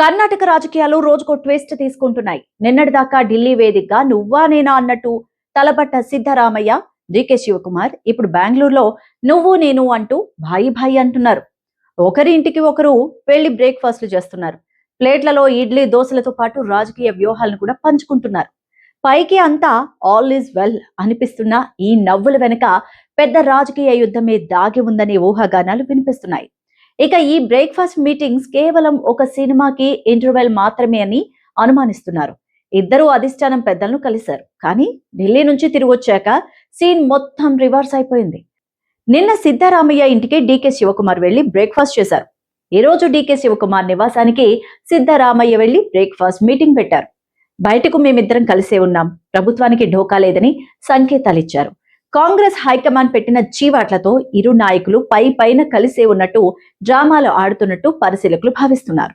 కర్ణాటక రాజకీయాలు రోజుకో ట్విస్ట్ తీసుకుంటున్నాయి. నిన్నటిదాకా ఢిల్లీ వేదికగా నువ్వా నేనా అన్నట్టు తలపట్ట సిద్ధరామయ్య డికే శివకుమార్ ఇప్పుడు బెంగళూరులో నువ్వు నేను అంటూ భాయి భాయి అంటున్నారు. ఒకరి ఇంటికి ఒకరు పెళ్ళి బ్రేక్ఫాస్ట్లు చేస్తున్నారు. ప్లేట్లలో ఇడ్లీ దోశలతో పాటు రాజకీయ వ్యూహాలను కూడా పంచుకుంటున్నారు. పైకి అంతా ఆల్ ఈజ్ వెల్ అనిపిస్తున్న ఈ నవ్వుల వెనుక పెద్ద రాజకీయ యుద్ధమే దాగి ఉందనే ఊహాగానాలు వినిపిస్తున్నాయి. ఇక ఈ బ్రేక్ఫాస్ట్ మీటింగ్స్ కేవలం ఒక సినిమాకి ఇంటర్వెల్ మాత్రమే అని అనుమానిస్తున్నారు. ఇద్దరు అధిష్టానం పెద్దలను కలిశారు. కానీ ఢిల్లీ నుంచి తిరిగి వచ్చాక సీన్ మొత్తం రివర్స్ అయిపోయింది. నిన్న సిద్ధరామయ్య ఇంటికి డీకే శివకుమార్ వెళ్ళి బ్రేక్ఫాస్ట్ చేశారు. ఈ రోజు డీకే శివకుమార్ నివాసానికి సిద్ధరామయ్య వెళ్ళి బ్రేక్ఫాస్ట్ మీటింగ్ పెట్టారు. బయటకు మేమిద్దరం కలిసే ఉన్నాం. ప్రభుత్వానికి ఢోకా లేదని సంకేతాలు ఇచ్చారు కాంగ్రెస్ హైకమాండ్ పెట్టిన చీవాట్లతో ఇరు నాయకులు పై పైన కలిసే ఉన్నట్టు డ్రామాలు ఆడుతున్నట్టు పరిశీలకులు భావిస్తున్నారు.